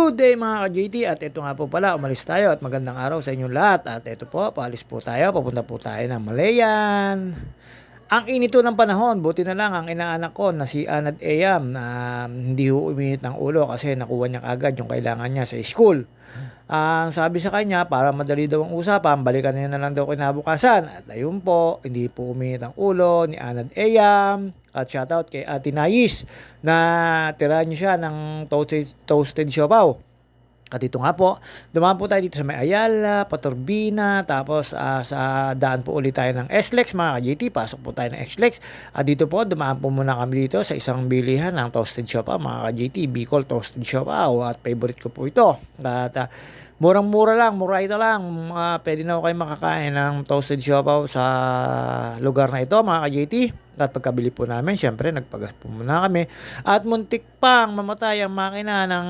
Good day mga ka-JT at ito nga po pala, umalis tayo at magandang araw sa inyong lahat at ito po, paalis po tayo, papunta po tayo ng Malayan. Ang inito ng panahon, buti na lang ang inaanak ko na si Anad Eyam na hindi ho uminit ng ulo kasi nakuha niya agad yung kailangan niya sa school. Ang sabi sa kanya, para madali daw ang usapan, balikan niya na lang daw kinabukasan. At ayun po, hindi po uminit ang ulo ni Anad Eyam. At shoutout kay Ate Nais na tira niyo siya ng toasted, toasted siopaw. At ito nga po, dumaan po tayo dito sa may Ayala, Paturbina, tapos uh, sa daan po ulit tayo ng SLEX mga ka-GT, pasok po tayo ng SLEX. At dito po, dumaan po muna kami dito sa isang bilihan ng toasted siopaw mga ka-GT, Bicol toasted siopaw at favorite ko po ito. At uh, Murang-mura lang, murayta lang. Uh, pwede na kayo makakain ng toasted siopaw sa lugar na ito, mga ka-JT. At pagkabili po namin, syempre, nagpagas po muna kami. At muntik pang mamatay ang makina ng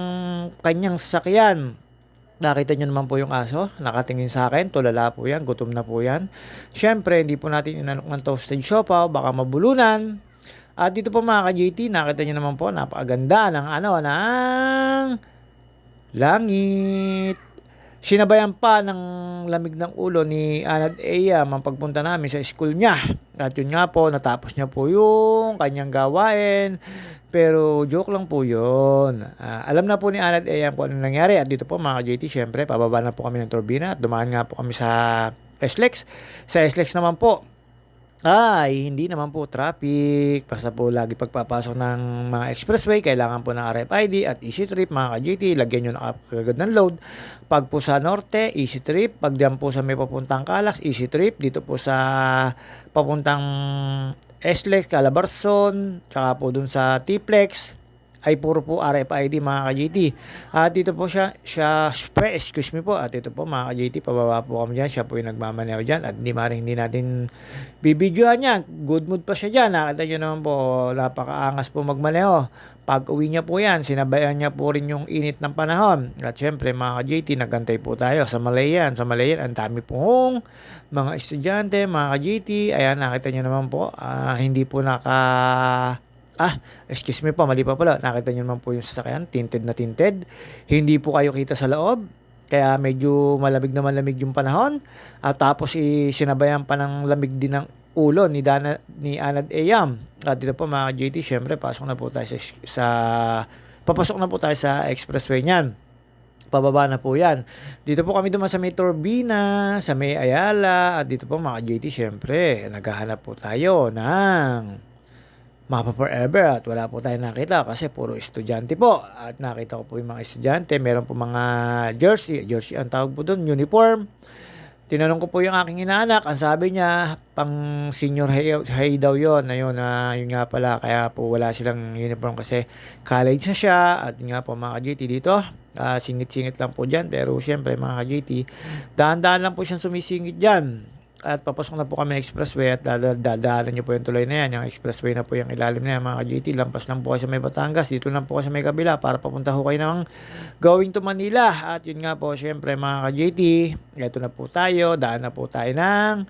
kanyang sasakyan. Nakita nyo naman po yung aso, nakatingin sa akin, tulala po yan, gutom na po yan. Syempre, hindi po natin inanok ng toasted siopaw, baka mabulunan. At dito po mga ka-JT, nakita nyo naman po, napakaganda ng ano, ng langit. Sinabayan pa ng lamig ng ulo ni Anad Eya ang pagpunta namin sa school niya. At yun nga po, natapos niya po yung kanyang gawain. Pero joke lang po yun. Uh, alam na po ni Anad Eya kung ano nangyari. At dito po mga JT, syempre, pababa na po kami ng turbina at dumaan nga po kami sa SLEX. Sa SLEX naman po, ay hindi naman po traffic. Basta po lagi pagpapasok ng mga expressway, kailangan po ng RFID at easy trip mga ka-GT. Lagyan nyo na kagad ng load. Pag po sa norte, easy trip. Pag diyan po sa may papuntang Calax, easy trip. Dito po sa papuntang SLEX, Calabarzon, tsaka po dun sa T-Plex, ay puro po RFID mga ka-JT. At dito po siya, siya, excuse me po, at ito po mga ka-JT, pababa po kami dyan, siya po yung nagmamaneho dyan, at hindi maring hindi natin bibidyohan niya, good mood pa siya dyan, nakita nyo naman po, napakaangas po magmaneho. Pag uwi niya po yan, sinabayan niya po rin yung init ng panahon. At syempre mga ka-JT, nagantay po tayo sa Malayan. Sa Malayan, ang dami pong mga estudyante, mga ka-JT, ayan, nakita nyo naman po, uh, hindi po naka Ah, excuse me po, mali pa pala. Nakita niyo naman po yung sasakyan, tinted na tinted. Hindi po kayo kita sa loob. Kaya medyo malamig na malamig yung panahon. At tapos sinabayan pa ng lamig din ng ulo ni Dana ni Anad Eyam. At dito po mga JT, syempre pasok na po tayo sa, sa papasok na po tayo sa expressway niyan. Pababa na po yan. Dito po kami duman sa may Turbina, sa may Ayala, at dito po mga JT, syempre, naghahanap po tayo ng mapa forever at wala po tayo nakita kasi puro estudyante po. At nakita ko po yung mga estudyante. Meron po mga jersey. Jersey ang tawag po doon uniform. Tinanong ko po yung aking inaanak. Ang sabi niya pang senior high, high daw yon ayun na uh, yun nga pala. Kaya po wala silang uniform kasi college na siya. At yun nga po mga GT dito uh, singit-singit lang po dyan. Pero syempre mga GT dahan-dahan lang po siyang sumisingit dyan at papasok na po kami ng expressway at dadaanan nyo po yung tuloy na yan. Yung expressway na po yung ilalim na yan mga GT. Lampas lang po kayo sa may Batangas. Dito lang po kayo sa may kabila para papunta ho kayo ng going to Manila. At yun nga po, syempre mga ka-GT, ito na po tayo. Daan na po tayo ng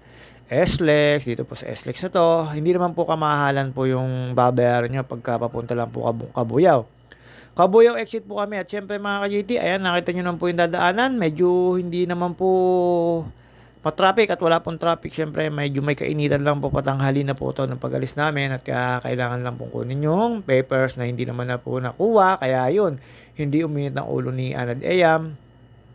SLEX. Dito po sa SLEX na to. Hindi naman po kamahalan po yung babayaran nyo pagka papunta lang po Kabuyaw. Kabuyaw exit po kami. At syempre mga ka-GT, ayan nakita nyo naman po yung dadaanan. Medyo hindi naman po pa-traffic at wala pong traffic, syempre medyo may kainitan lang po patanghali na po ito ng pag-alis namin at kaya kailangan lang pong kunin yung papers na hindi naman na po nakuha. Kaya yun, hindi uminit ng ulo ni Anad Eyam.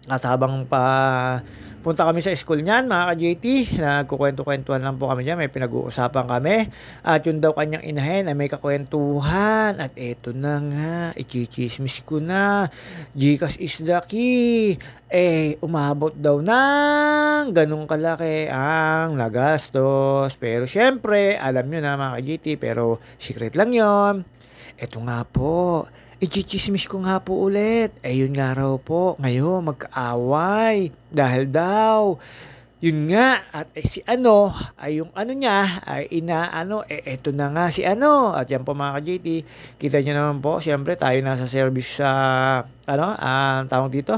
At habang pa punta kami sa school niyan, mga ka-JT, nagkukwento-kwentuhan lang po kami diyan, may pinag-uusapan kami. At yun daw kanyang inahin ay may kakwentuhan. At eto na nga, ichichismis ko na. Gcash is the key. Eh, umabot daw ng ganun kalaki ang nagastos. Pero syempre, alam nyo na mga ka-JT, pero secret lang yon Eto nga po, Ichichismis ko nga po ulit. Eh yun nga raw po, ngayon magkaaway. Dahil daw, yun nga, at eh, si ano, ay yung ano niya, ay inaano, eh eto na nga si ano. At yan po mga ka-JT, kita nyo naman po, siyempre tayo nasa service sa, ano, ang uh, tawag dito,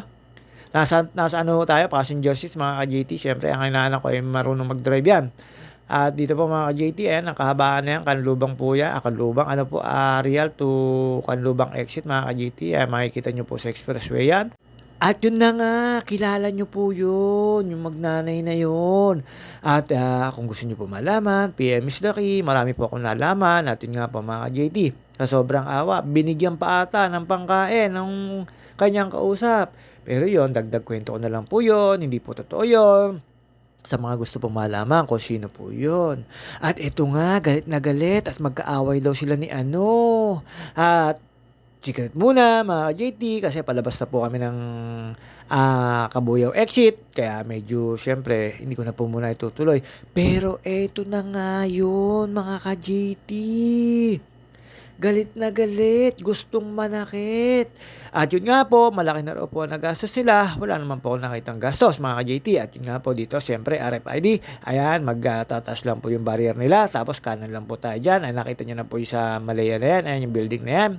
nasa, nasa ano tayo, passenger seats mga ka-JT, siyempre ang inaanak ko ay marunong mag-drive yan. At dito po mga ayan, ang kahabaan na yan, Kanlubang po yan, ah, Kanlubang, ano po, ah, Real to Kanlubang exit mga ayan, makikita nyo po sa expressway yan. At yun na nga, kilala nyo po yun, yung magnanay na yun. At ah, kung gusto nyo po malaman, PM is key, marami po akong nalaman. At yun nga po mga JT, sa sobrang awa, binigyan pa ata ng pangkain ng kanyang kausap. Pero yon dagdag kwento ko na lang po yon hindi po totoo yon sa mga gusto pong malaman kung sino po yun. At ito nga, galit na galit at magkaaway daw sila ni ano. At secret muna mga JT kasi palabas na po kami ng ah, Kabuyaw exit kaya medyo syempre hindi ko na po muna itutuloy pero eto na nga yun mga ka-JT galit na galit. Gustong manakit. At yun nga po malaki na raw po ang nagastos sila wala naman po nakitang gastos mga ka-JT at yun nga po dito syempre RFID ayan magtataas lang po yung barrier nila. Tapos kanan lang po tayo dyan. Ay nakita nyo na po yung sa Malaya na yan. Ayan yung building na yan.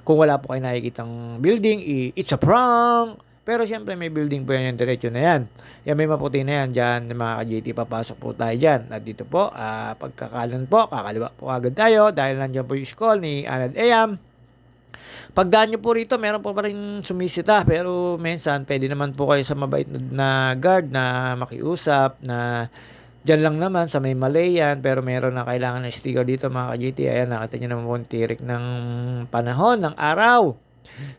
Kung wala po kayo nakikitang building, it's a prank. Pero syempre may building po yan yung diretso na yan. Yan may maputi na yan dyan mga ka-JT papasok po tayo dyan. At dito po, ah, pagkakalan po, kakaliwa po agad tayo dahil nandiyan po yung school ni Anad Eyam. Pagdaan nyo po rito, meron po pa rin sumisita pero minsan pwede naman po kayo sa mabait na, guard na makiusap na Diyan lang naman sa may Malayan pero meron na kailangan ng sticker dito mga ka-GT. Ayan, nakita nyo naman po tirik ng panahon, ng araw.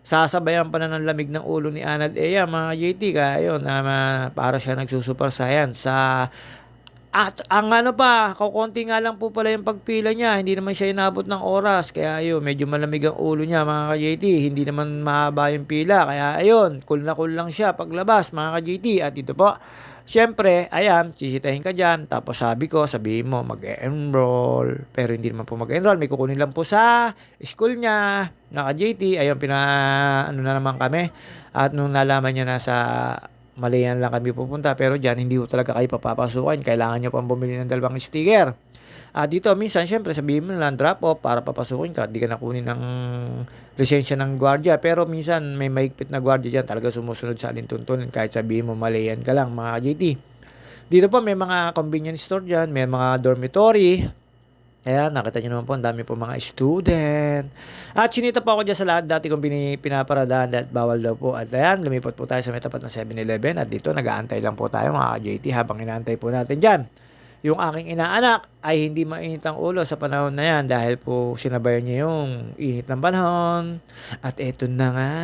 Sasabayan pa na ng lamig ng ulo ni Anad Eya mga JT kaya yun na para siya nagsusuper science sa at ang ano pa, kukunti nga lang po pala yung pagpila niya. Hindi naman siya inabot ng oras. Kaya ayun, medyo malamig ang ulo niya mga ka-JT. Hindi naman mahaba yung pila. Kaya ayun, cool na cool lang siya paglabas mga ka-JT. At dito po, Siyempre, ayan, sisitahin ka dyan. Tapos sabi ko, sabihin mo, mag-enroll. Pero hindi naman po mag-enroll. May kukunin lang po sa school niya. Naka-JT. Ayun, pina, ano na naman kami. At nung nalaman niya na sa Malayan lang kami pupunta. Pero dyan, hindi ko talaga kayo papapasukan. Kailangan niyo pang bumili ng dalawang sticker. Ah, dito minsan syempre sabihin mo lang drop off para papasukin ka, di ka nakunin ng lisensya ng gwardiya. Pero minsan may mahigpit na gwardiya diyan, talaga sumusunod sa alintuntunin kahit sabihin mo maliyan ka lang mga JT. Dito po may mga convenience store diyan, may mga dormitory. Ayan, nakita nyo naman po, ang dami po mga student. At sinita po ako dyan sa lahat dati kong pini, pinaparadaan at bawal daw po. At ayan, lumipat po tayo sa may tapat ng 7-Eleven. At dito, nag-aantay lang po tayo mga JT habang inaantay po natin dyan yung aking inaanak ay hindi mainit ang ulo sa panahon na yan dahil po sinabayan niya yung init ng panahon. At eto na nga,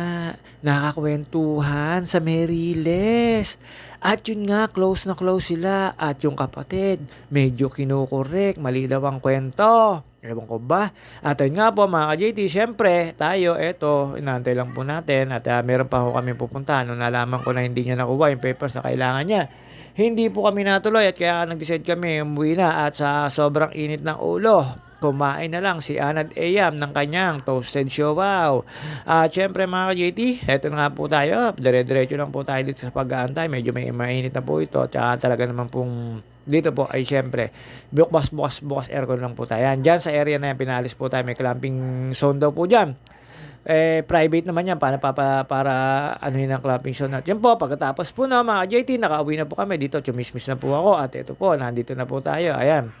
nakakwentuhan sa Meriles. At yun nga, close na close sila. At yung kapatid, medyo kinukorek, mali daw ang kwento. Ewan ko ba? At yun nga po mga ka-JT, syempre tayo, eto, inaantay lang po natin. At uh, meron pa ho kami pupuntahan. Nung nalaman ko na hindi niya nakuha yung papers na kailangan niya hindi po kami natuloy at kaya nag-decide kami umuwi na at sa sobrang init ng ulo, kumain na lang si Anad Eyam ng kanyang toasted siopaw. At syempre mga JT, eto na nga po tayo. Dire-diretso lang po tayo dito sa pag-aantay. Medyo may mainit na po ito. Tsaka talaga naman pong dito po ay syempre bukas bukas bukas aircon lang po tayo. Yan, dyan sa area na yan, pinalis po tayo. May clamping zone daw po dyan eh, private naman yan para, para, para ano yun ang clapping show natin. Yan po, pagkatapos po na mga JT, nakauwi na po kami dito, chumismis na po ako at ito po, nandito na po tayo. Ayan,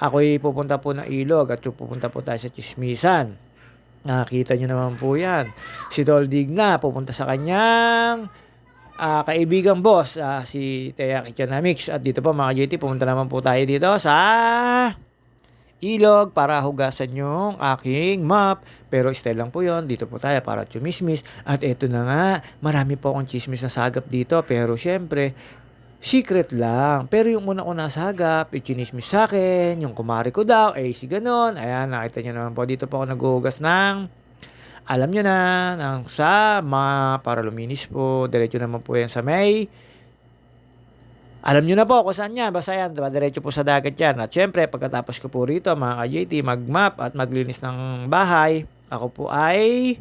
ako'y pupunta po ng ilog at pupunta po tayo sa chismisan. Nakakita nyo naman po yan. Si Dol Digna, pupunta sa kanyang uh, kaibigang boss, uh, si Thea Kitchenamics. At dito po mga JT, pupunta naman po tayo dito sa ilog para hugasan yung aking map. Pero style lang po yon Dito po tayo para chumismis. At eto na nga, marami po akong chismis na sagap dito. Pero syempre, secret lang. Pero yung una ko nasagap, ichinismis sa akin, yung kumari ko daw, eh si ganon. Ayan, nakita nyo naman po. Dito po ako naghuhugas ng, alam nyo na, ng sama para luminis po. Diretso naman po yan sa may alam nyo na po kung saan yan. Basta yan, diba? diretso po sa dagat yan. At syempre, pagkatapos ko po rito, mga ka-JT, mag-map at maglinis ng bahay, ako po ay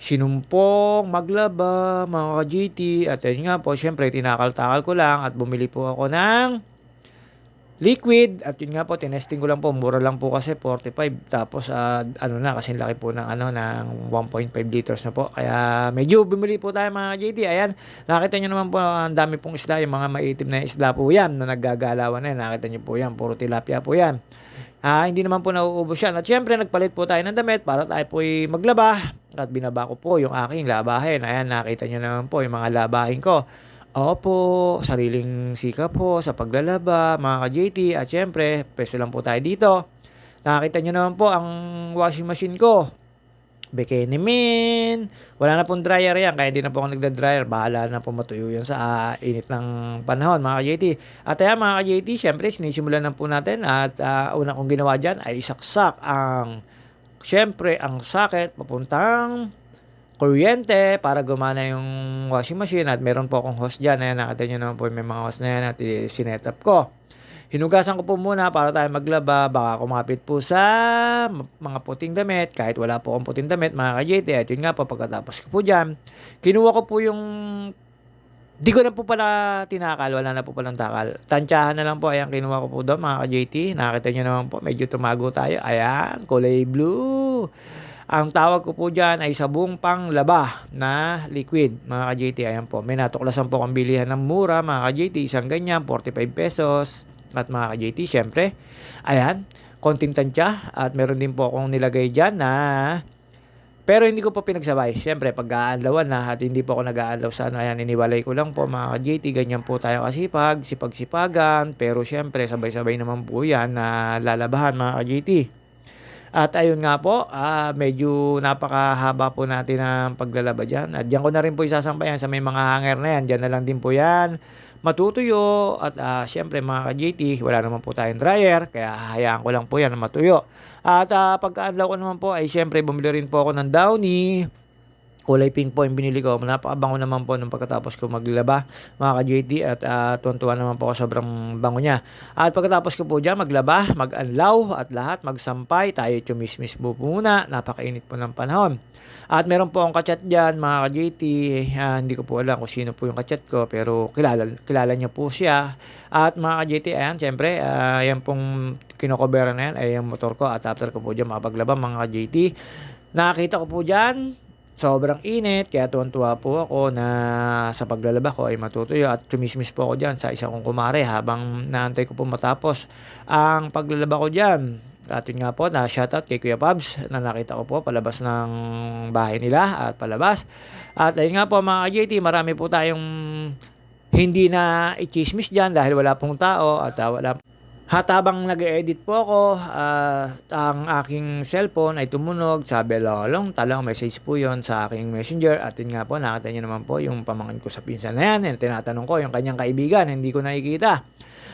sinumpong, maglaba, mga ka-JT. At yun nga po, syempre, tinakal-takal ko lang at bumili po ako ng liquid at yun nga po tinesting ko lang po mura lang po kasi 45 tapos ah, ano na kasi laki po ng ano ng 1.5 liters na po kaya medyo bumili po tayo mga JD ayan nakita nyo naman po ang dami pong isda yung mga maitim na isda po yan na naggagalawan na yan nakita nyo po yan puro tilapia po yan Ah, hindi naman po nauubos yan. At syempre, nagpalit po tayo ng damit para tayo po maglaba. At binaba ko po yung aking labahin. Ayan, nakita nyo naman po yung mga labahin ko. Opo, sariling sika po sa paglalaba, mga ka-JT. At syempre, peso lang po tayo dito. Nakita nyo naman po ang washing machine ko. Bikini min. Wala na pong dryer yan, kaya hindi na po ako nagda-dryer. Bahala na po matuyo yan sa ah, init ng panahon, mga ka-JT. At ayan, mga ka-JT, syempre, sinisimulan na po natin. At ah, una kong ginawa dyan ay isaksak ang, syempre, ang socket papuntang kuryente para gumana yung washing machine at meron po akong hose dyan. Ayan, nakita nyo naman po may mga hose na yan at sinet up ko. Hinugasan ko po muna para tayo maglaba. Baka kumapit po sa mga puting damit. Kahit wala po akong puting damit, mga ka-JT. At yun nga po, pagkatapos ko po dyan, kinuha ko po yung Di ko na po pala tinakal, wala na po palang takal. Tansyahan na lang po, ayan, kinuha ko po doon, mga ka-JT. Nakita nyo naman po, medyo tumago tayo. Ayan, kulay blue. Ang tawag ko po dyan ay sabong panglaba na liquid, mga ka-JT. Ayan po, may natuklasan po kang bilihan ng mura, mga ka-JT. Isang ganyan, 45 pesos. At mga ka-JT, syempre, ayan, konting tansya. At meron din po akong nilagay dyan na pero hindi ko po pinagsabay. Siyempre, pag aanlawan na at hindi po ako nag-aanlaw sa ano, ayan, iniwalay ko lang po mga ka-JT, ganyan po tayo kasipag, sipag-sipagan, pero siyempre, sabay-sabay naman po yan na lalabahan mga ka-JT. At ayun nga po, ah, medyo napakahaba po natin ang paglalaba dyan. At dyan ko na rin po isasampayan sa may mga hanger na yan. Dyan na lang din po yan matutuyo. At ah, syempre mga ka-JT, wala naman po tayong dryer. Kaya hayaan ko lang po yan na matuyo. At uh, pagka-unlock ko naman po ay syempre bumili rin po ako ng Downy. Kulay pink po yung binili ko. Napakabango naman po nung pagkatapos ko maglaba mga ka-JT at uh, tuwan-tuwa naman po ako sobrang bango niya. At pagkatapos ko po dyan maglaba, mag-anlaw at lahat magsampay. Tayo chumismis po muna. Napakainit po ng panahon. At meron po akong kachat dyan mga ka-JT. Uh, hindi ko po alam kung sino po yung kachat ko pero kilala, kilala niya po siya. At mga ka-JT, ayan, syempre, uh, yan pong kinokobera na yan ay yung motor ko. At after ko po dyan makapaglaba mga ka-JT. Nakakita ko po dyan, sobrang init, kaya tuwan-tuwa po ako na sa paglalaba ko ay matutuyo at chumismis po ako dyan sa isang kong kumare habang naantay ko po matapos ang paglalaba ko dyan. At yun nga po, na shoutout kay Kuya Pabs na nakita ko po palabas ng bahay nila at palabas. At ayun nga po mga JT, marami po tayong hindi na i-chismis dyan dahil wala pong tao at uh, wala at habang nag-edit po ako, uh, ang aking cellphone ay tumunog, sabi lolong, talang message po yon sa aking messenger. At yun nga po, nakita niyo naman po yung pamangkin ko sa pinsan na yan. And tinatanong ko yung kanyang kaibigan, hindi ko nakikita.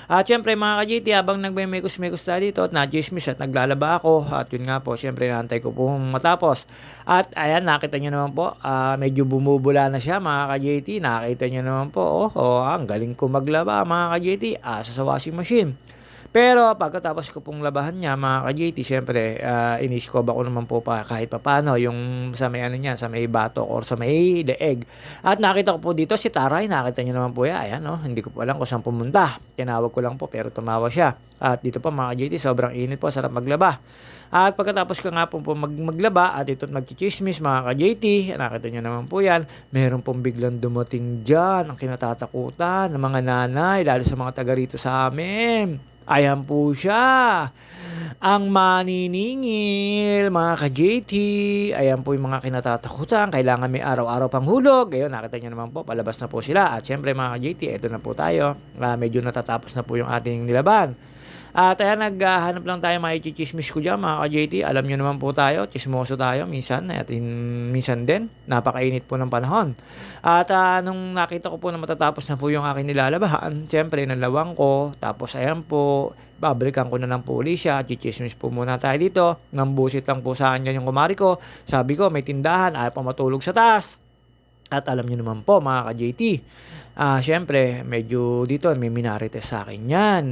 At syempre mga ka-JT, habang nagme-mekos-mekos tayo dito at na-chismis at naglalaba ako. At yun nga po, syempre naantay ko po matapos. At ayan, nakita nyo naman po, uh, medyo bumubula na siya mga ka-JT. Nakita nyo naman po, oh, oh ang galing ko maglaba mga ka-JT. Asa sa washing machine. Pero pagkatapos ko pong labahan niya, mga ka-JT, syempre, uh, iniskob ako naman po pa kahit papano yung sa may ano niya, sa may batok or sa may leeg. At nakita ko po dito si Taray, nakita niyo naman po yan, ayan, no? hindi ko po alam kung saan pumunta. Tinawag ko lang po pero tumawa siya. At dito pa mga JT, sobrang init po, sarap maglaba. At pagkatapos ko nga po, po mag maglaba at ito magchichismis mga ka-JT, nakita nyo naman po yan, meron pong biglang dumating dyan ang kinatatakutan ng mga nanay, lalo sa mga taga rito sa amin. Ayan po siya. Ang maniningil, mga ka-JT. Ayan po yung mga kinatatakutan. Kailangan may araw-araw pang hulog. Ayun, nakita nyo naman po, palabas na po sila. At syempre mga ka-JT, ito na po tayo. Uh, medyo natatapos na po yung ating nilaban. At ayan, naghahanap lang tayo mga chichismis ko dyan, mga ka-JT. Alam nyo naman po tayo, chismoso tayo minsan. At in, minsan din, napakainit po ng panahon. At uh, nung nakita ko po na matatapos na po yung aking nilalabahan, syempre, nalawang ko. Tapos ayan po, babalikan ko na ng puli siya. Chichismis po muna tayo dito. Nambusit lang po sa kanya yung kumari ko. Sabi ko, may tindahan, ayaw pa matulog sa taas. At alam nyo naman po, mga ka-JT, uh, syempre, medyo dito, may minarites sa akin yan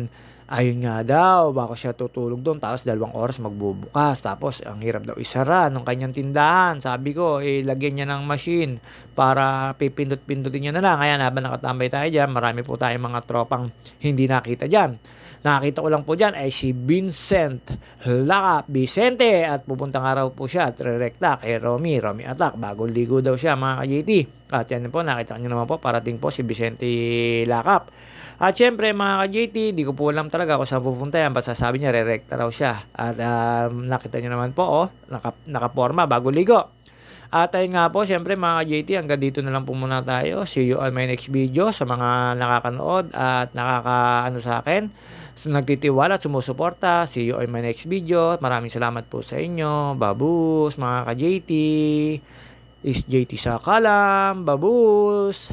Ayun nga daw, bako siya tutulog doon tapos dalawang oras magbubukas. Tapos ang hirap daw isara ng kanyang tindahan. Sabi ko, eh, niya ng machine para pipindot-pindutin niya na lang. Kaya habang nakatambay tayo dyan, marami po tayong mga tropang hindi nakita dyan. Nakakita ko lang po dyan ay si Vincent Laka Vicente at pupunta nga raw po siya at rerekta kay Romy. Romy Attack. Bagong ligo daw siya mga ka-JT. At yan po, nakita niyo naman po, parating po si Vicente Lakap. At syempre mga ka-JT, di ko po alam talaga kung saan pupunta yan. Basta sabi niya, re-recta raw siya. At um, nakita niyo naman po, oh, naka, nakaporma, bago ligo. At ayun nga po, syempre mga ka-JT, hanggang dito na lang po muna tayo. See you on my next video sa mga nakakanood at nakakaano sa akin. So, nagtitiwala at sumusuporta. See you on my next video. Maraming salamat po sa inyo. Babus, mga ka-JT. Is JT sa kalam. Babus.